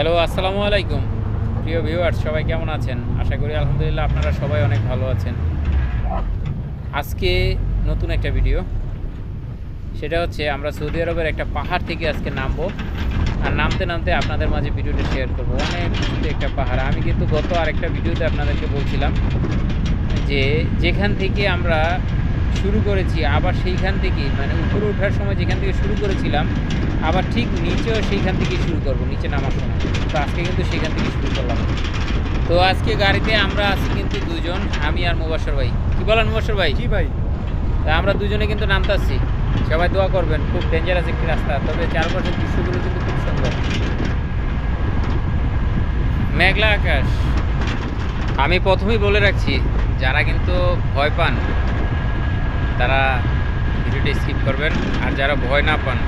Hello, আসসালামু আলাইকুম। প্রিয় ভিউয়ার্স সবাই কেমন আছেন? আশা করি আলহামদুলিল্লাহ আপনারা সবাই অনেক ভালো আছেন। আজকে নতুন একটা ভিডিও সেটা হচ্ছে, আমরা সৌদি আরবের একটা পাহাড় থেকে আজকে নামবো। আর নামতে নামতে আপনাদের মাঝে ভিডিওটা শেয়ার করব। অনেক একটা পাহাড়। আমি কিন্তু গত আরেকটা ভিডিওতে আপনাদেরকে বলছিলাম যে, যেখান থেকে আমরা শুরু করেছি আবার সেইখান থেকে মানে উপরে ওঠার সময় যেখান থেকে শুরু করেছিলাম আবার ঠিক নিচেও সেইখান থেকে শুরু করব নিচে নামার সময়। তো আজকে কিন্তু সেখান থেকে শুরু করলাম। তো আজকে গাড়িতে আমরা আছি কিন্তু দুজন আমি আর মুবাসর ভাই। কি বলেন মুবাসর ভাই? জি ভাই। তা আমরা দুজনে কিন্তু নামতে আসছি সবাই দোয়া করবেন খুব ডেঞ্জারাস একটি রাস্তা তবে চারপাশের দৃশ্যগুলো কিন্তু খুব সুন্দর। মেঘলা আকাশ। আমি প্রথমেই বলে রাখছি যারা কিন্তু ভয় পান তারা ভিডিওটি স্কিপ করবেন। আর যারা ভয় না পান,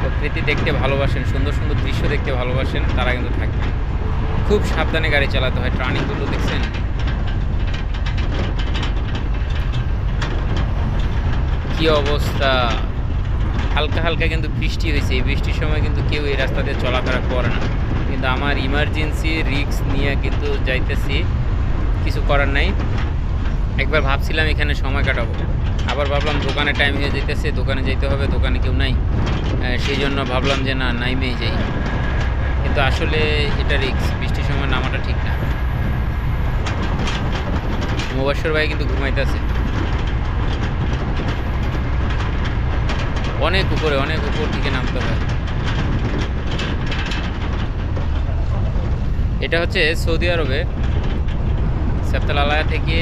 প্রকৃতি দেখতে ভালোবাসেন, সুন্দর সুন্দর দৃশ্য দেখতে ভালোবাসেন, তারা কিন্তু থাকবেন। খুব সাবধানে গাড়ি চালাতে হয় টার্নিংগুলো দেখছেন? কি অবস্থা? হালকা হালকা কিন্তু বৃষ্টি হয়েছে। এই বৃষ্টির সময় কিন্তু কেউ এই রাস্তা দিয়ে চলাফেরা করে না। কিন্তু আমার ইমার্জেন্সি রিস্ক নিয়ে কিন্তু যাইতেছি। কিছু করার নাই। একবার ভাবছিলাম এখানে সময় কাটাবো। আবার ভাবলাম দোকানে টাইম হয়ে যেতেছে, দোকানে যেতে হবে, দোকানে কেউ নাই। সেই জন্য ভাবলাম যে না, নাইমেই যাই। কিন্তু আসলে এটা রিক্স বৃষ্টির সময় নামাটা ঠিক না। মুবাসর ভাই কিন্তু ঘুমাইতেছে। অনেক উপরে, অনেক উপর থেকে নামতে হয়। এটা হচ্ছে সৌদি আরবে সেপ্তালালায়া থেকে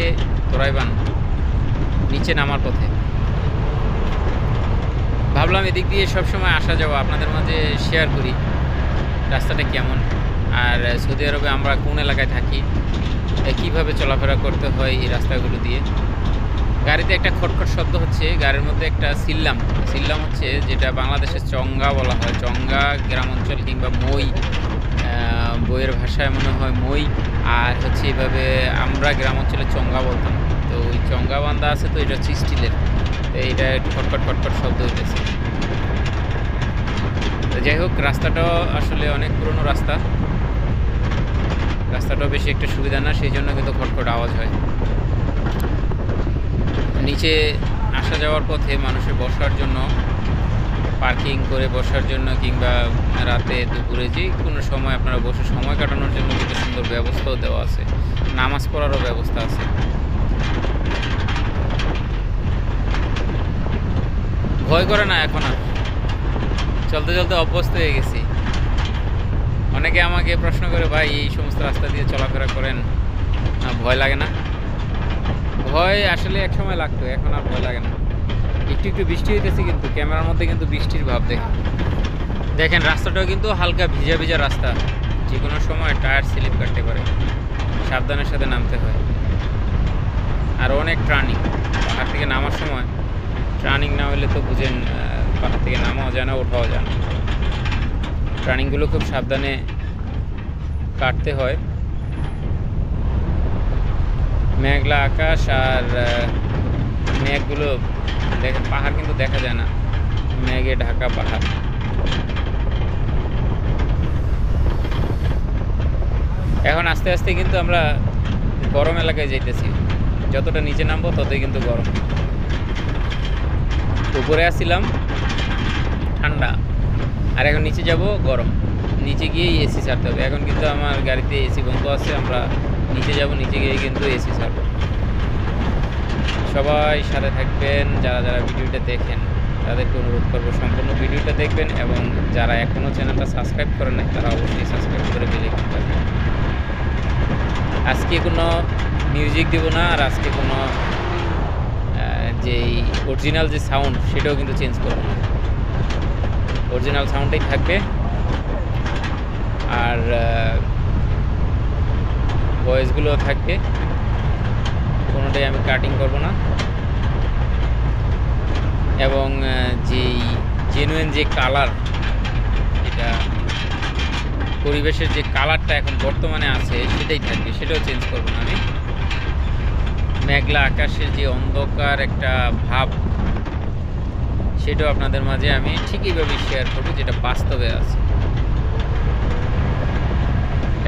তোরাইবান নিচে নামার পথে। ভাবলাম এদিক দিয়ে সবসময় আসা যাওয়া, আপনাদের মাঝে শেয়ার করি, রাস্তাটা কেমন? আর সৌদি আরবে আমরা কোন এলাকায় থাকি? কীভাবে চলাফেরা করতে হয় এই রাস্তাগুলো দিয়ে? গাড়িতে একটা খটখট শব্দ হচ্ছে, গাড়ির মধ্যে একটা সিল্লাম। সিল্লাম হচ্ছে যেটা বাংলাদেশের চঙ্গা বলা হয়। চঙ্গা গ্রাম অঞ্চল কিংবা মই বইয়ের ভাষায় মনে হয় মই। আর হচ্ছে এভাবে আমরা গ্রাম অঞ্চলে চঙ্গা বলতাম। ওই চঙ্গা বান্ধা আছে তো, এটা হচ্ছে স্টিলের এইটা একটু খটখট খটখট শব্দ হইতেছে। যাই হোক রাস্তাটাও আসলে অনেক পুরনো রাস্তা। রাস্তাটাও বেশি একটা সুবিধা না, সেই জন্য কিন্তু খটখট আওয়াজ হয়। নিচে আসা যাওয়ার পথে মানুষের বসার জন্য, পার্কিং করে বসার জন্য কিংবা রাতে, দুপুরে যে কোনো সময় আপনারা বসে সময় কাটানোর জন্য কিন্তু সুন্দর ব্যবস্থাও দেওয়া আছে। নামাজ পড়ারও ব্যবস্থা আছে। ভয় করে না এখন আর। চলতে চলতে অভ্যস্ত হয়ে গেছি। অনেকে আমাকে প্রশ্ন করে, ভাই, এই সমস্ত রাস্তা দিয়ে চলাফেরা করেন ভয় লাগে না? ভয় আসলে এক সময় লাগতো, এখন আর ভয় লাগে না। একটু একটু বৃষ্টি হইতেছে কিন্তু, ক্যামেরার মধ্যে কিন্তু বৃষ্টির ভাব দেখেন দেখেন, রাস্তাটাও কিন্তু হালকা ভিজা ভিজা রাস্তা। যে কোনো সময় টায়ার স্লিপ কাটতে পারে। সাবধানের সাথে নামতে হয়। আর অনেক ট্রানিং পাহাড় থেকে নামার সময় ট্রানিং না হলে তো বুঝেন পাহাড় থেকে নামাও যায় না, ওঠাও যায় না। ট্রানিংগুলো খুব সাবধানে কাটতে হয়। মেঘলা আকাশ আর মেঘগুলো দেখেন পাহাড় কিন্তু দেখা যায় না। মেঘে ঢাকা পাহাড়। এখন আস্তে আস্তে কিন্তু আমরা গরম এলাকায় যাইতেছি। যতটা নিচে নামবো ততই কিন্তু গরম। উপরে আসছিলাম, ঠান্ডা। আর এখন নিচে যাব, গরম। নিচে গিয়েই এসি ছাড়তে হবে। এখন কিন্তু আমার গাড়িতে এসি বন্ধ আছে, আমরা নিচে যাব, নিচে গিয়ে কিন্তু এসি ছাড়বো। সবাই সাথে থাকবেন, যারা যারা ভিডিওটা দেখেন, তাদেরকে অনুরোধ করব সম্পূর্ণ ভিডিওটা দেখবেন এবং যারা এখনও চ্যানেলটা সাবস্ক্রাইব করেন নাই, তারা অবশ্যই সাবস্ক্রাইব করে বেলে আজকে কোনো মিউজিক দেবো না, আর আজকে কোনো যেই অরিজিনাল যে সাউন্ড সেটাও কিন্তু চেঞ্জ করব না। অরিজিনাল সাউন্ডটাই থাকবে। আর ভয়েসগুলো থাকবে। কোনোটাই আমি কাটিং করব না। এবং যেই জেনুইন যে কালার এটা পরিবেশের যে কালারটা এখন বর্তমানে আছে, সেটাই থাকবে, সেটাও চেঞ্জ করব না আমি। মেঘলা আকাশের যে অন্ধকার একটা ভাব, সেটাও আপনাদের মাঝে আমি ঠিকইভাবে শেয়ার করব, যেটা বাস্তবে আছে।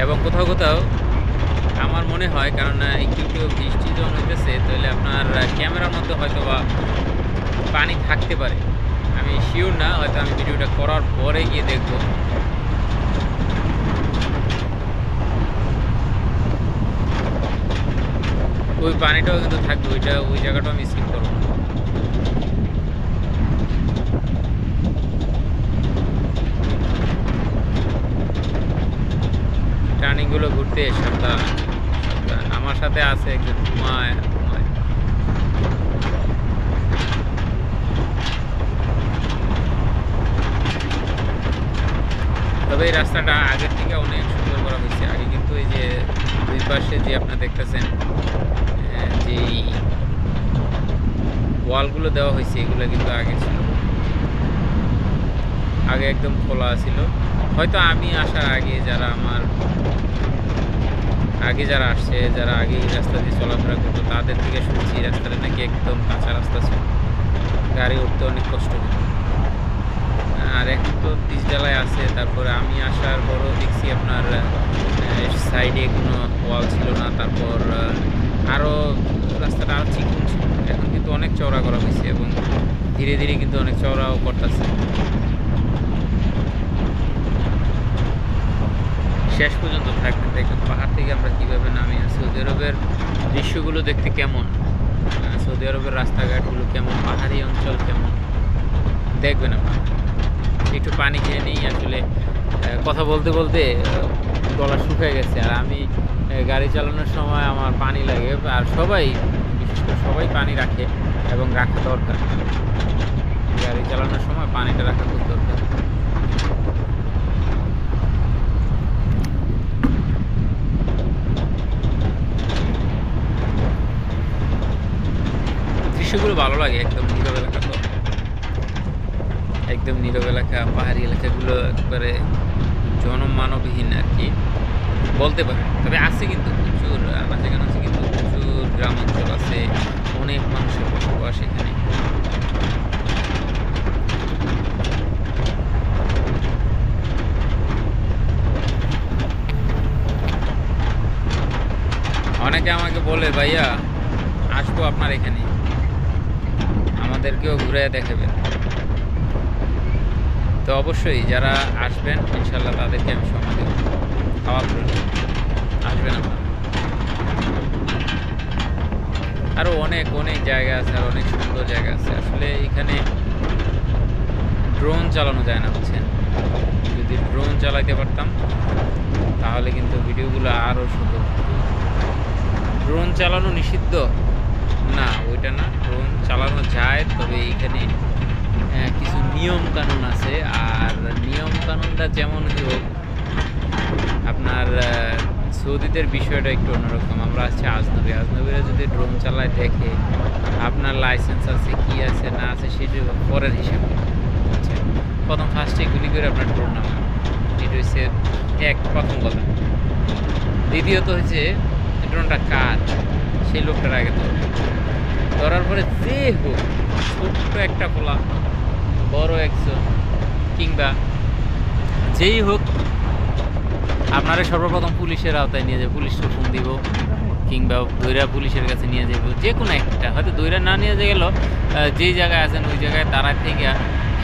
এবং কোথাও কোথাও আমার মনে হয়, কারণ একটু একটু বৃষ্টি যখন হইতেছে, তাহলে আপনার ক্যামেরার মধ্যে হয়তো বা পানি থাকতে পারে। আমি শিওর না, হয়তো আমি ভিডিওটা করার পরে গিয়ে দেখব। ওই পানিটাও কিন্তু থাকবে, ওইটা, ওই জায়গাটাও আমি স্কিপ করব। টার্নিংগুলো ঘুরতে সাবধান আমার সাথে আছে একজন ঘুমায় তবে এই রাস্তাটা আগের থেকে অনেক সুন্দর করা হয়েছে আগে কিন্তু এই যে দুই পাশে যে আপনারা দেখতেছেন যেই ওয়ালগুলো দেওয়া হয়েছে, এগুলো কিন্তু আগে ছিল। আগে একদম খোলা ছিল। হয়তো আমি আসার আগে যারা আমার, আগে যারা আসছে, যারা আগে এই রাস্তা দিয়ে চলাফেরা করতো, তাদের থেকে শুনছি রাস্তাটা নাকি একদম কাঁচা রাস্তা ছিল। গাড়ি উঠতে অনেক কষ্ট আর এখন তো পিচডালায় আছে, তারপরে আমি আসার পরও দেখছি আপনার সাইডে কোনো ওয়াল ছিল না, তারপর আরও রাস্তাটা আরও চিকন ছিল এখন কিন্তু অনেক চওড়া করা হয়েছে এবং ধীরে ধীরে কিন্তু অনেক চওড়াও করতেছে। শেষ পর্যন্ত থাকবেন, দেখুন পাহাড় থেকে আমরা কীভাবে নামি। সৌদি আরবের দৃশ্যগুলো দেখতে কেমন? সৌদি আরবের রাস্তাঘাটগুলো কেমন? পাহাড়ি অঞ্চল কেমন? দেখবেন আপনারা। একটু পানি খেয়ে নিই আসলে কথা বলতে বলতে গলা শুকিয়ে গেছে। আর আমি গাড়ি চালানোর সময় আমার পানি লাগে, আর সবাই, বিশেষ করে সবাই পানি রাখে এবং রাখা দরকার। গাড়ি চালানোর সময় পানিটা রাখা খুব দরকার। দৃশ্যগুলো ভালো লাগে, একদম নীরব এলাকা তো। একদম নীরব এলাকা, পাহাড়ি এলাকাগুলো একবারে জনমানবহীন আর কি। বলতে পারে। তবে আছে কিন্তু প্রচুর, আমার যেখানে আছে কিন্তু প্রচুর গ্রাম অঞ্চল আছে, অনেক মানুষের বসবাস এখানে। অনেকে আমাকে বলে, ভাইয়া, আসব আপনার এখানে। আমাদেরকেও ঘুরে দেখাবেন। তো অবশ্যই যারা আসবেন, ইনশাল্লাহ তাদেরকে আমি সময় খাওয়া প্রয়োজন আসবেন আপনারা আরও অনেক অনেক জায়গা আছে আর অনেক সুন্দর জায়গা আছে। আসলে এখানে ড্রোন চালানো যায় না, বুঝছেন? যদি ড্রোন চালাইতে পারতাম, তাহলে কিন্তু ভিডিওগুলো আরও সুন্দর ড্রোন চালানো নিষিদ্ধ? না, ওইটা না। ড্রোন চালানো যায়, তবে এখানে কিছু নিয়ম কানুন আছে। আর নিয়ম কানুনটা যেমনই হোক আপনার সৌদিদের বিষয়টা একটু অন্যরকম। আমরা আছি আজনবী। আজনবীরা যদি ড্রোন চালায় দেখে, আপনার লাইসেন্স আছে, কি আছে, না আছে, সেটা পরের হিসাব। বুঝছেন? প্রথম ফার্স্টে গুলি করে আপনার ড্রোন নামা এটা হচ্ছে এক, প্রথম কথা। দ্বিতীয়ত হচ্ছে ড্রোনটা কার? সেই লোকটার আগে ধরবে ধরার পরে যে হোক, ছোট্ট একটা পোলা, বড় একজন, কিংবা যেই হোক আপনারা সর্বপ্রথম পুলিশের আওতায় নিয়ে যাবে পুলিশকে ফোন দিব, কিংবা দৈরা পুলিশের কাছে নিয়ে যাব, যে কোনো একটা। হয়তো দৈরা না নিয়ে গেল যেই জায়গায় আছেন ওই জায়গায় তারা থেকে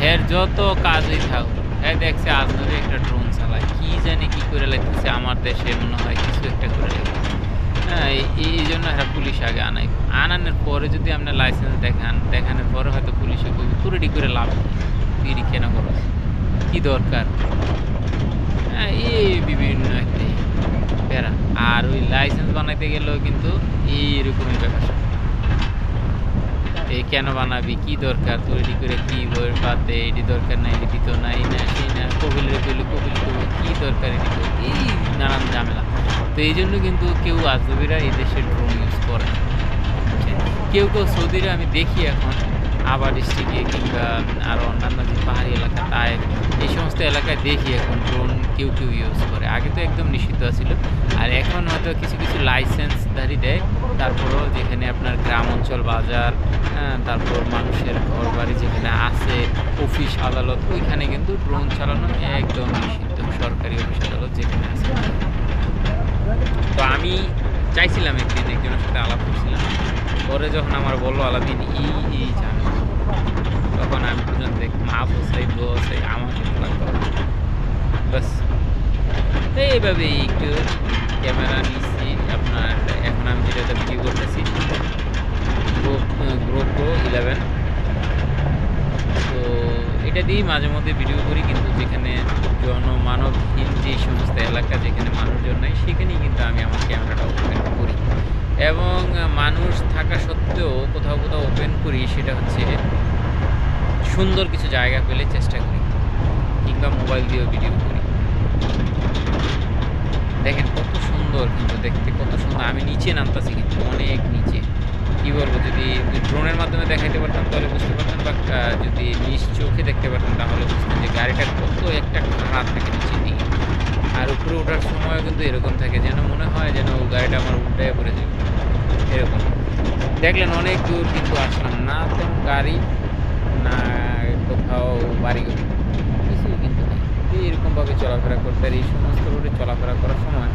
হ্যার যত কাজই থাক হ্যাঁ দেখছে আজনবী একটা ড্রোন চালায়, কি জানি কী করে লাগতেছে আমার দেশে, মনে হয় কিছু একটা করে লাগতেছে হ্যাঁ এই- জন্য হ্যাঁ পুলিশ আগে আনাই আনানোর পরে যদি আপনার লাইসেন্স দেখান, দেখানোর পরে হয়তো পুলিশে কইবে তুই রেডি করে লাভ। তুই কেন করস কি দরকার? এই বিভিন্ন একটা প্যারা। আর ওই লাইসেন্স বানাইতে গেলেও কিন্তু এইরকমই ব্যাপার। এই কেন বানাবি? কি দরকার? তোর এটি করে কি বাদ দে এডি দরকার নাই, এটি তো নাই, না সেই না কবিলের কইলে কবিল করব, কি দরকার করব? এই নানান ঝামেলা। তো এই জন্য কিন্তু কেউ আজনবীরা এই দেশে ড্রোন ইউজ করে। কেউ কেউ সৌদিরা আমি দেখি এখন আবার ডিস্ট্রিক্টে কিংবা আরও অন্যান্য যে পাহাড়ি এলাকা তাই এই সমস্ত এলাকায় দেখি এখন ড্রোন কেউ কেউ ইউজ করে। আগে তো একদম নিষিদ্ধ ছিল। আর এখন হয়তো কিছু কিছু লাইসেন্সধারী দেয়। তারপরেও যেখানে আপনার গ্রাম অঞ্চল বাজার হ্যাঁ, তারপর মানুষের ঘর বাড়ি যেখানে আছে অফিস আদালত ওইখানে কিন্তু ড্রোন চালানো একদম নিষিদ্ধ। সরকারি অফিস আদালত যেখানে আছে। তো আমি চাইছিলাম একদিন একজনের সাথে আলাপ করছিলাম। পরে যখন আমার বলল আলাদিন ই ই তখন আমি বুঝলাম দেখ মাপ হচ্ছে ব্লো কিন্তু লাগতো বাস। এইভাবে একটু ক্যামেরা নিচ্ছি। আপনার এখন আমি যেটাতে ভিডিও করতেছি গ্রোপ্রো ইলেভেন তো এটা দিয়েই মাঝে মধ্যে ভিডিও করি, কিন্তু যেখানে জনমানবহীন যে সমস্ত এলাকা, যেখানে মানুষজন নাই, সেখানেই কিন্তু আমি আমার ক্যামেরাটা ওপেন করি। এবং মানুষ থাকা সত্ত্বেও কোথাও কোথাও ওপেন করি, সেটা হচ্ছে সুন্দর কিছু জায়গা পেলে চেষ্টা করি। কিংবা মোবাইল দিয়েও ভিডিও করি। দেখেন কত সুন্দর কিন্তু দেখতে, কত সুন্দর। আমি নিচে নামতাছি কিন্তু, অনেক নিচে। কী বলব, যদি ড্রোনের মাধ্যমে দেখাইতে পারতাম তাহলে বুঝতে পারতাম বা যদি নিজ চোখে দেখতে পারতাম তাহলে বুঝতেন যে গাড়িটা কত একটা খারাপ থাকে নিচে দিকে। আর উপরে ওঠার সময়ও কিন্তু এরকম থাকে, যেন মনে হয় যেন গাড়িটা আমার উল্টায় পড়ে যাবে এরকম। দেখলেন অনেক দূর কিন্তু আসলাম না কোনো গাড়ি না কোথাও বাড়ি ঘর কিছুই কিন্তু নেই। এরকমভাবে চলাফেরা করতে আর এই সমস্ত রোডে চলাফেরা করার সময়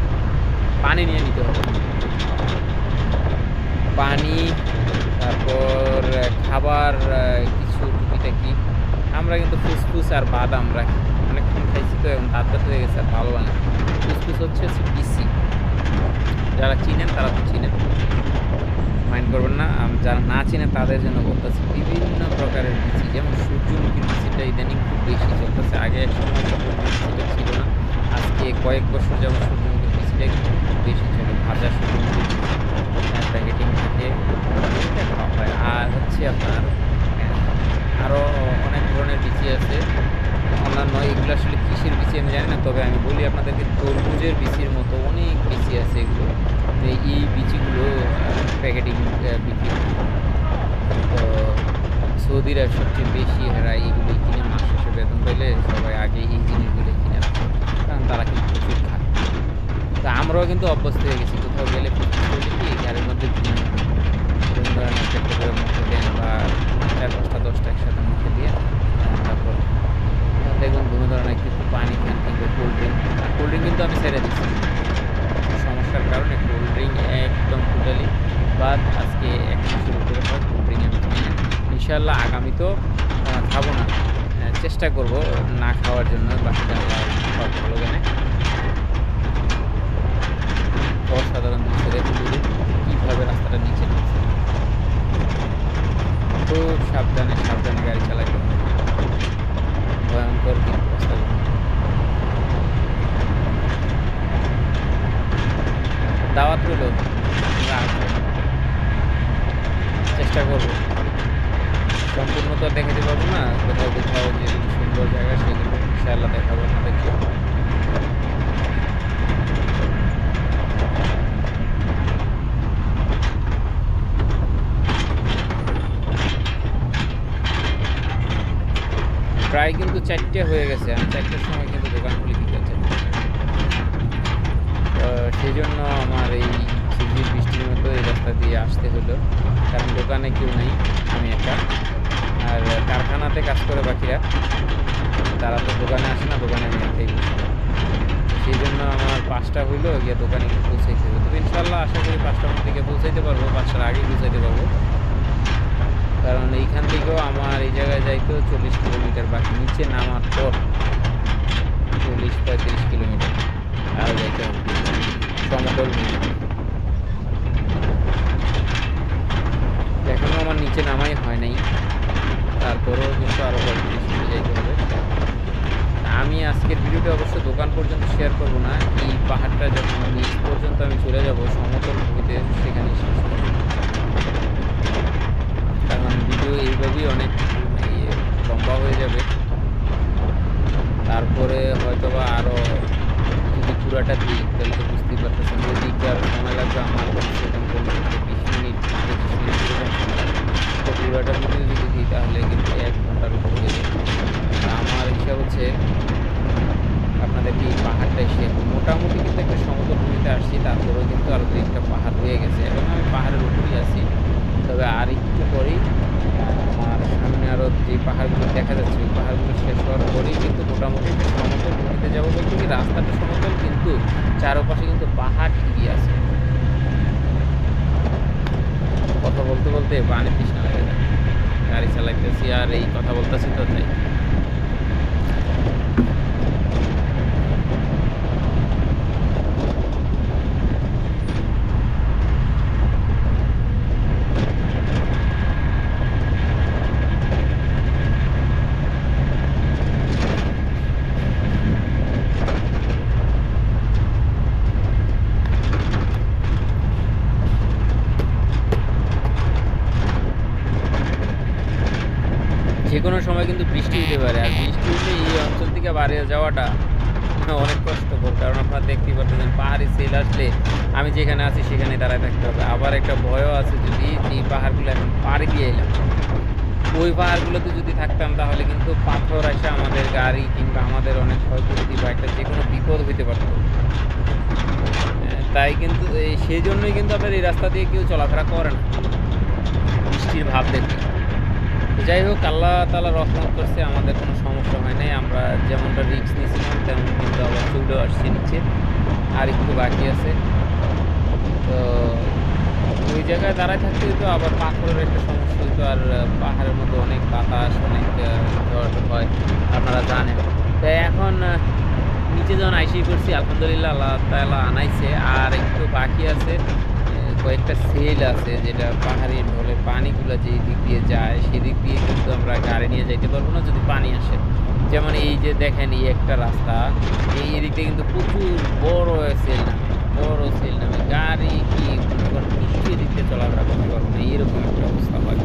পানি নিয়ে নিতে হবে। পানি, তারপর খাবার কিছু টুকিটাকি। আমরা কিন্তু ফুসফুস আর বাদাম রাখি। অনেকক্ষণ খাইছি তো এবং দাঁত হয়ে গেছে আর ভালো লাগে। ফুসফুস হচ্ছে হচ্ছে বিসি। যারা চিনেন তারা তো চিনেন। মাইন্ড করবেন না। আম, যারা না চিনে তাদের জন্য বলতেছি বিভিন্ন প্রকারের বিচি যেমন সূর্যমুখীর বিচিটা ইদানিং খুব বেশি চলতেছে। আগে এক সময় ছিল না। আজকে কয়েক বছর যেমন সূর্যমুখীর কিন্তু খুব বেশি চলে। ভাজা সূর্যমুখীর প্যাকেটিং থেকে। খাওয়া হয়। আর হচ্ছে আপনার আরও অনেক ধরনের বিচি আছে। অন্যান্য এগুলো আসলে কিসের বিচি আমি জানি না তবে আমি বলি আপনাদেরকে তরমুজের বিচির মতো অনেক বিচি আছে এগুলো। তো এই বিচিগুলো প্যাকেটিং বিক্রি। তো সৌদিরা সবচেয়ে বেশি এরা এইগুলোই কিনে মাস শেষে বেতন পেলে সবাই আগে এই জিনিসগুলো কিনে কারণ তারা কিন্তু প্রচুর খায় তো আমরাও কিন্তু অভ্যস্ত হয়ে গেছি, কোথাও গেলে করলে কি গাড়ির মধ্যে কিনে নেয়। এরকম ধরেন একটা করে মুখে দেন বা চার পাঁচটা, দশটা একসাথে মুখে দিয়ে তারপর দেখুন বিভিন্ন ধরনের কিছু পানি খান কিংবা কোল্ড ড্রিঙ্ক কোল্ড ড্রিঙ্ক কিন্তু আমি ছেড়ে দিচ্ছি সমস্যার কারণে কোল্ড ড্রিঙ্ক একদম টোটালি বাদ আজকে এক মাসের উপরে পর কোল্ড ড্রিঙ্ক আমি খাই না ইনশাল্লাহ আগামী তো খাব না। চেষ্টা করব না খাওয়ার জন্য বাকিটা সব ভালো জানে। অসাধারণ দৃশ্য দেখে দূরে কীভাবে রাস্তাটা নিচে নামছে। খুব সাবধানে সাবধানে গাড়ি চালাতে ভয়ঙ্কর কিন্তু রাস্তাগুলো দাওয়াত রইল চেষ্টা করব। সম্পূর্ণ তো দেখাতে পারব না, কোথাও কোথাও যেগুলো সুন্দর জায়গা সেগুলো ইনশাআল্লাহ দেখাবো আপনাদেরকে। প্রায় কিন্তু চারটে হয়ে গেছে, আমি চারটের সময় কিন্তু দোকান খুলে দিতে চাই তো সেই জন্য আমার এই ঝিরঝির বৃষ্টির মতো এই রাস্তা দিয়ে আসতে হলো। কারণ দোকানে কেউ নেই, আমি একা। আর কারখানাতে কাজ করে বাকিরা। তারা তো দোকানে আসে না, দোকানে আমি একাই সেই জন্য আমার পাঁচটা হইল, গিয়ে দোকানে গিয়ে পৌঁছাইতে হবে তবে ইনশাল্লাহ আশা করি পাঁচটার মধ্যে গিয়ে পৌঁছাইতে পারব, পাঁচটার আগে পৌঁছাইতে পারব। কারণ এইখান থেকেও আমার এই জায়গায় যাইতেও চল্লিশ কিলোমিটার বাকি, নিচে নামার পর চল্লিশ পঁয়ত্রিশ কিলোমিটার। আরও যাইতে হবে। সমতল ভূমি। এখনও আমার নিচে নামাই হয় নাই। তারপরেও কিন্তু আরও কিলো যাইতে হবে। আমি আজকের ভিডিওটা অবশ্য দোকান পর্যন্ত শেয়ার করব না। এই পাহাড়টা যখন নিচ পর্যন্ত আমি চলে যাব, সমতল ভূমিতে সেখানে কারণ ভিডিও এইভাবেই অনেক ইয়ে লম্বা হয়ে যাবে। তারপরে হয়তোবা আরও যদি পুরাটা দিই, তাহলে তো বুঝতেই সময় লাগবে আমার বিশ মিনিট মিনিট সময় তো মধ্যে যদি দিই তাহলে কিন্তু এক ঘণ্টার উপর হয়ে আমার হিসাব হচ্ছে আপনাদেরকে এই পাহাড়টা এসে মোটামুটি কিন্তু একটা সমতল ভূমিতে আসছি তারপরেও কিন্তু আরও দু পাহাড় রয়ে গেছে এবং আমি পাহাড়ের উপরেই আছি তবে আর একটু পরেই আমার সামনে আরও যে পাহাড়গুলো দেখা যাচ্ছে পাহাড়গুলো শেষ হওয়ার পরেই কিন্তু মোটামুটি সমতল ভূমিতে যাব বলতে কি রাস্তাটা সমতল, কিন্তু চার চারপাশে কিন্তু পাহাড় ঠিকই আছে। কথা বলতে বলতে পানি তৃষ্ণা লাগে গাড়ি চালাইতেছি আর এই কথা বলতেছি তো তাই যে কোনো সময় কিন্তু বৃষ্টি হতে পারে। আর বৃষ্টি হলে এই অঞ্চল থেকে বাইরে যাওয়াটা অনেক কষ্টকর। কারণ আপনারা দেখতেই পাচ্ছেন পাহাড়ি সেল আসলে আমি যেখানে আছি সেখানে দাঁড়ায় থাকতে হবে। আবার একটা ভয়ও আছে যদি এই পাহাড়গুলো এখন পাড়ি দিয়ে এলাম ওই পাহাড়গুলোতে যদি থাকতাম তাহলে কিন্তু পাথর এসে আমাদের গাড়ি কিংবা আমাদের অনেক ক্ষয়ক্ষতি বা একটা যে কোনো বিপদ হতে পারত। তাই কিন্তু এই সেই জন্যই কিন্তু আপনার এই রাস্তা দিয়ে কেউ চলাফেরা করে না। বৃষ্টির ভাব দেখে। তো যাই হোক, আল্লাহ তালা রহমত করছে, আমাদের কোনো সমস্যা হয় নাই। আমরা যেমনটা রিক্স নিয়েছিলাম তেমন কিন্তু আবার চুলেও আসছি নিচে। আর একটু বাকি আছে। তো ওই জায়গায় দাঁড়ায় থাকতে হতো আবার পাথরের একটা সমস্যা হতো আর পাহাড়ের মধ্যে অনেক বাতাস, অনেক ঝড় হয়, আপনারা জানেন। তো এখন নিচে যখন আইসি করছি আলহামদুলিল্লাহ, আল্লাহ তালা আনাইছে। আর একটু বাকি আছে কয়েকটা সেল আছে যেটা পাহাড়ি ঢলে পানিগুলো যেই দিক দিয়ে যায়, সেদিক দিয়ে কিন্তু আমরা গাড়ি নিয়ে যাইতে পারব না যদি পানি আসে। যেমন এই যে দেখেন এই একটা রাস্তা, এই এদিক দিয়ে কিন্তু প্রচুর বড় সেল নামে, বড় সেল নামে। গাড়ি কি কিছু এদিক দিয়ে চলাফেরা করতে পারব না, এরকম একটা অবস্থা হয়।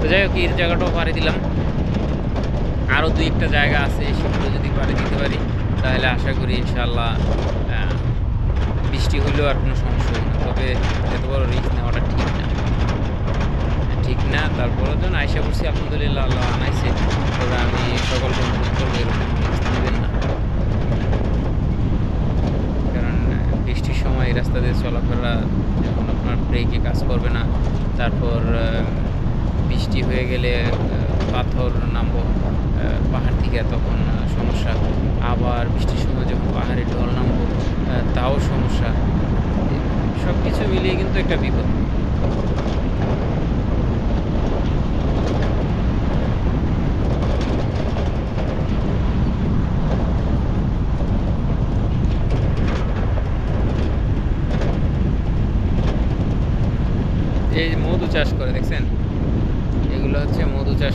তো যাই হোক এর জায়গাটাও পাড়ি দিলাম। আরও দুই একটা জায়গা আছে, সেগুলো যদি পাড়ি দিতে পারি, তাহলে আশা করি ইনশাল্লাহ বৃষ্টি হলেও আর কোনো সমস্যা হবে না। তবে এত বড় রিস্ক নেওয়াটা ঠিক না। ঠিক না, তারপরেও যখন আইসা করছি আলহামদুলিল্লাহ, আল্লাহ আনাইছে তবে আমি সকল করব এরকম risk নেবেন না। কারণ বৃষ্টির সময় এই রাস্তা দিয়ে চলাফেরা যখন আপনার ব্রেকে কাজ করবে না, তারপর বৃষ্টি হয়ে গেলে পাথর নামবো পাহাড় থেকে তখন সমস্যা। আবার বৃষ্টির সময় যখন পাহাড়ে ঢল নামবো তাও সমস্যা। সব কিছু মিলিয়ে কিন্তু একটা বিপদ। এই মধু চাষ করে, দেখছেন? এগুলো হচ্ছে মধু চাষ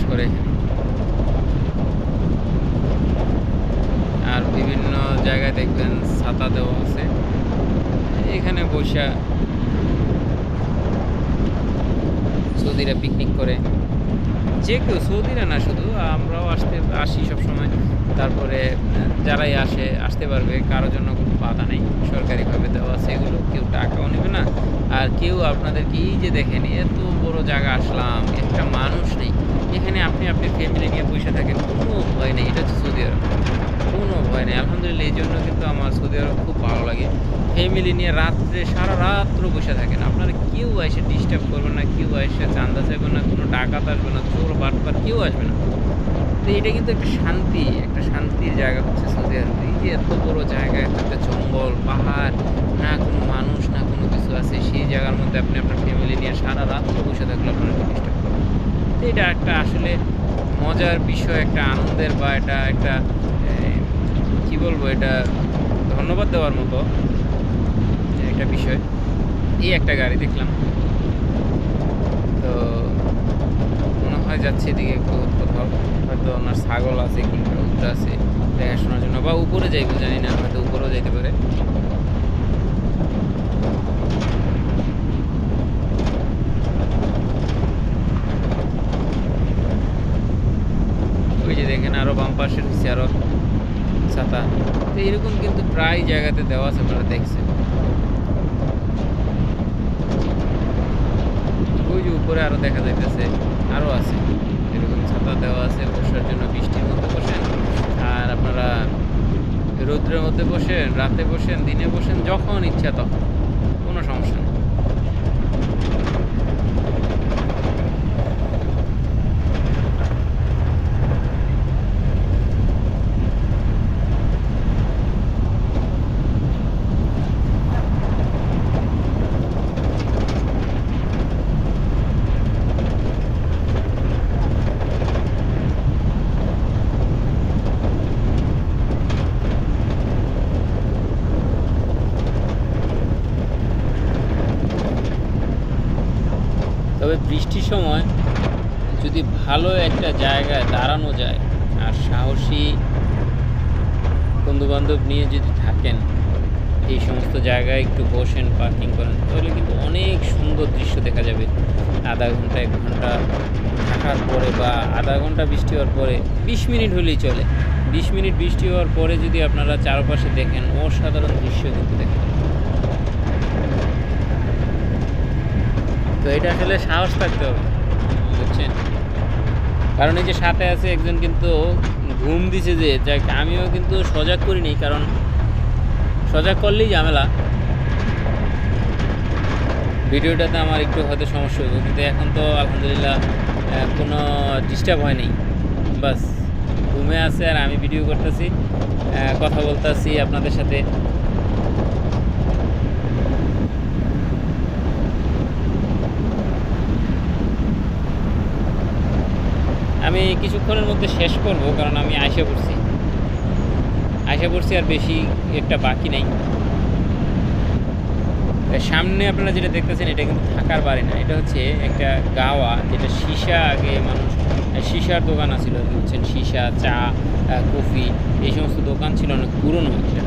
আর বিভিন্ন জায়গায় দেখবেন ছাতা দেওয়া আছে। এখানে বসা। সৌদিরা পিকনিক করে। যে কেউ সৌদিরা না শুধু, আমরাও আসতে, আসি সব সময় তারপরে, যারাই আসে, আসতে পারবে। কারোর জন্য কোনো বাধা নেই। সরকারিভাবে দেওয়া আছে এগুলো। কেউ টাকাও নেবে না। আর কেউ আপনাদেরকে এই যে দেখেন, এত বড় জায়গা আসলাম, একটা মানুষ নেই। এখানে আপনি আপনি ফ্যামিলি নিয়ে বসে থাকেন, কোনো ভয় নেই। এটা হচ্ছে সৌদি আরব। কোনো ভয় নেই। আলহামদুলিল্লাহ, এই জন্য কিন্তু আমার সৌদি আরব খুব ভালো লাগে। ফ্যামিলি নিয়ে রাত্রে, সারা রাত্র বসে থাকেন। আপনারা কেউ এসে ডিস্টার্ব করবে না, কেউ এসে চান্দা চাইবে না, কোনো ডাকাত আসবে না, চোর বাটপার কেউ আসবে না। তো এটা কিন্তু একটা শান্তি, একটা শান্তির জায়গা হচ্ছে সৌদি আরব এই যে এত বড় জায়গা একটা জঙ্গল, পাহাড়, না কোনো মানুষ, না কোনো কিছু আছে, সেই জায়গার মধ্যে আপনি আপনার ফ্যামিলি নিয়ে সারা রাত্র বসে থাকলে আপনার ডিস্টার্ব করবে তো এটা একটা আসলে মজার বিষয়, একটা আনন্দের বা এটা একটা কি বলব, এটা ধন্যবাদ দেওয়ার মতো। একটা বিষয়। এই একটা গাড়ি দেখলাম। তো মনে হয় যাচ্ছে এদিকে কোথাও, হয়তো ওনার ছাগল আছে কিংবা উঠে আছে, দেখাশোনার জন্য, বা উপরে যাইবো, জানি না, হয়তো উপরেও যাইতে পারে। ওই যে দেখেন, আরও বাম পাশে হচ্ছে আরও ছাতা। তো এরকম কিন্তু প্রায় জায়গাতে দেওয়া আছে, আপনারা দেখছেন ওই যে উপরে আরও দেখা যাইতেছে, আরও আছে। এরকম ছাতা দেওয়া আছে, বসার জন্য বৃষ্টির মধ্যে বসেন। আর আপনারা রৌদ্রের মধ্যে বসেন, রাতে বসেন, দিনে বসেন, যখন ইচ্ছা তখন। কোনো সমস্যা নেই বৃষ্টির সময় যদি ভালো একটা জায়গায় দাঁড়ানো যায় আর সাহসী বন্ধুবান্ধব নিয়ে যদি থাকেন, এই সমস্ত জায়গায় একটু বসেন পার্কিং করেন, তাহলে কিন্তু অনেক সুন্দর দৃশ্য দেখা যাবে। আধা ঘণ্টা, এক ঘণ্টা থাকার পরে বা আধা ঘণ্টা বৃষ্টি হওয়ার পরে বিশ মিনিট হলেই চলে। বিশ মিনিট বৃষ্টি হওয়ার পরে যদি আপনারা চারপাশে দেখেন, অসাধারণ দৃশ্য কিন্তু দেখেন। তো এটা আসলে সাহস থাকতে হবে, বুঝছেন? কারণ এই যে সাথে আছে একজন কিন্তু ঘুম দিছে যে আমিও কিন্তু সজাগ করিনি, কারণ সজাগ করলেই ঝামেলা। ভিডিওটাতে আমার একটু হয়তো সমস্যা হতো কিন্তু এখন তো আলহামদুলিল্লাহ কোনো ডিস্টার্ব হয়নি বাস, ঘুমে আছে আর আমি ভিডিও করতেছি কথা বলতেছি আপনাদের সাথে। আমি কিছুক্ষণের মধ্যে শেষ করব, কারণ আমি আশা করছি আশা করছি আর বেশি একটা বাকি নেই। সামনে আপনারা যেটা দেখতেছেন, এটা কিন্তু থাকার বাড়ি না। এটা হচ্ছে একটা গাওয়া, যেটা সীসা আগে মানুষ সীসার দোকান আছিল। বুঝছেন, সীসা, চা কফি, এই সমস্ত দোকান ছিল অনেক পুরনো একটা।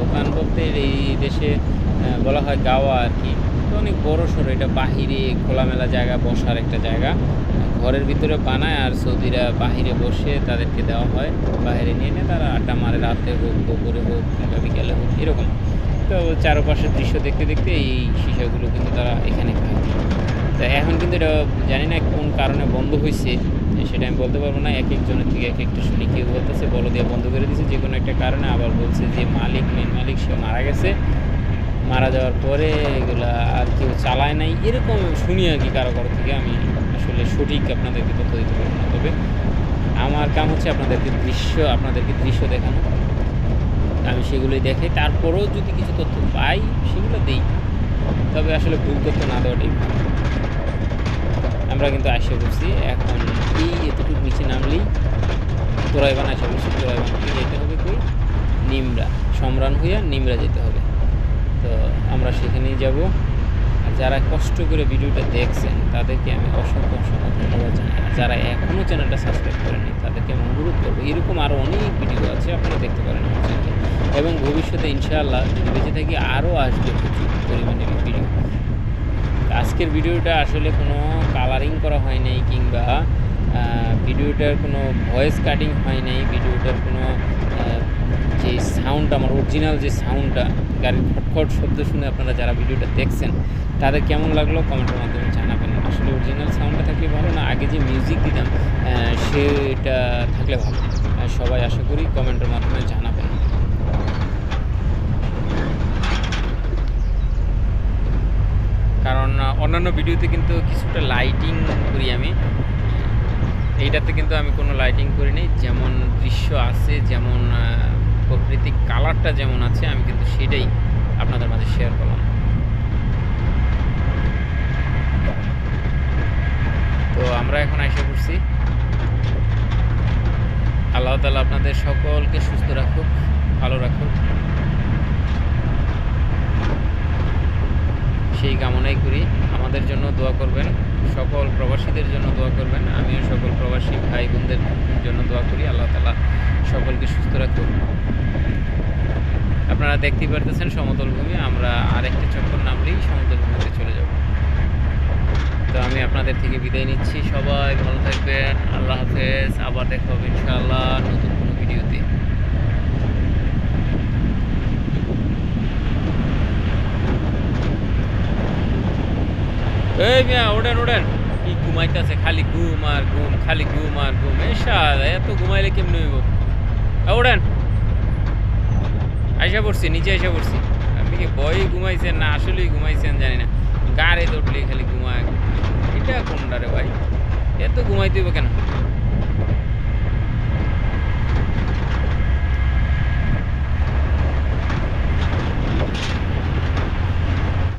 দোকান বলতে এই দেশে বলা হয় গাওয়া আর কি। তো অনেক বড় সড়ো এটা বাহিরে খোলামেলা জায়গা, বসার একটা জায়গা। ঘরের ভিতরে বানায় আর সৌদিরা বাহিরে বসে তাদেরকে দেওয়া হয়, বাইরে নিয়ে নিয়ে তারা আড্ডা মারে, রাতে হোক, দুপুরে হোক, কিংবা বিকেলে হোক, এরকম। তো চারপাশের দৃশ্য দেখতে দেখতে এই সীসাগুলো কিন্তু তারা এখানে খায়। তো এখন কিন্তু এটা জানি না কোন কারণে বন্ধ হয়েছে সেটা আমি বলতে পারব না। এক একজনের থেকে এক একটা শুনি, কেউ বলতেছে বলো দিয়ে বন্ধ করে দিয়েছে যে কোনো একটা কারণে আবার বলছে যে মালিক মেন মালিক সে মারা গেছে। মারা যাওয়ার পরে এগুলা আর কেউ চালায় নাই, এরকম শুনি আর কি কারও কারও থেকে। আমি আসলে সঠিক আপনাদেরকে তথ্য দিতে পারব না, তবে আমার কাম হচ্ছে আপনাদেরকে দৃশ্য আপনাদেরকে দৃশ্য দেখানো। আমি সেগুলোই দেখে তারপরেও যদি কিছু তথ্য পাই, সেগুলো দিই। তবে আসলে ভুল তথ্য না দেওয়াটাই আমরা কিন্তু আশা করছি এখন এই এতটুকু নিচে নামলেই তোরাইবান আশা করছি তোরাইবান যেতে হবে কই? নিমরা সমরান হইয়া নিমরা যেতে হবে। আমরা সেখানেই যাব। আর যারা কষ্ট করে ভিডিওটা দেখছেন, তাদেরকে আমি অসংখ্য অসংখ্য ধন্যবাদ জানাই। আর যারা এখনও চ্যানেলটা সাবস্ক্রাইব করেনি তাদেরকে আমি অনুরোধ করব, এরকম আরও অনেক ভিডিও আছে আপনারা দেখতে পারেন আমার চ্যানেলে এবং ভবিষ্যতে ইনশাআল্লাহ যদি বেঁচে থাকি আরও আসবে প্রচুর পরিমাণে ভিডিও আজকের ভিডিওটা আসলে কোনো কালারিং করা হয় নাই কিংবা ভিডিওটার কোনো ভয়েস কাটিং হয় নাই। ভিডিওটার কোনো যে সাউন্ড আমার অরিজিনাল যে সাউন্ডটা গাড়ির খটখট শব্দ শুনে আপনারা যারা ভিডিওটা দেখছেন, তাদের কেমন লাগল কমেন্টের মাধ্যমে জানাবেন। আসলে অরিজিনাল সাউন্ডটা থাকলে ভালো না, আগে যে মিউজিক দিতাম সেটা থাকলে ভালো। সবাই আশা করি কমেন্টের মাধ্যমে জানাবেন। কারণ অন্যান্য ভিডিওতে কিন্তু কিছুটা লাইটিং করি আমি। এইটাতে কিন্তু আমি কোনো লাইটিং করিনি যেমন দৃশ্য আছে, যেমন প্রাকৃতিক কালারটা যেমন আছে, আমি কিন্তু সেটাই আপনাদের মাঝে শেয়ার করলাম। তো আমরা এখন আশা করছি আল্লাহ তালা আপনাদের সকলকে সুস্থ রাখুক, ভালো রাখুক। সেই কামনাই করি। আমাদের জন্য দোয়া করবেন, সকল প্রবাসীদের জন্য দোয়া করবেন, আমিও সকল প্রবাসী ভাই বোনদের জন্য দোয়া করি। আল্লাহ তালা সকলকে সুস্থ রাখুন আপনারা দেখতেই পারতেছেন সমতল ভূমি। আমরা আরেকটা চক্কর নামলেই সমতল ভূমিতে চলে যাব। তো আমি আপনাদের থেকে বিদায় নিচ্ছি। সবাই ভালো থাকবেন। আল্লাহ হাফেজ। আবার দেখা হবে ইনশাআল্লাহ নতুন কোনো ভিডিওতে। এই মিয়া ওঠেন ওঠেন। কি ঘুমাইতেছে? খালি ঘুম আর ঘুম খালি ঘুম আর ঘুম। এ এত ঘুমাইলে কেমনে হইব? আ, ওঠেন। আইসা পড়ছি, নিচে আইসা পড়ছি। আপনি কি বই ঘুমাইছেন না আসলেই ঘুমাইছেন জানি না। গাড়ি দৌড়লে খালি ঘুমায়। এটা কোনটা রে ভাই? এত ঘুমাইতে হইব কেন?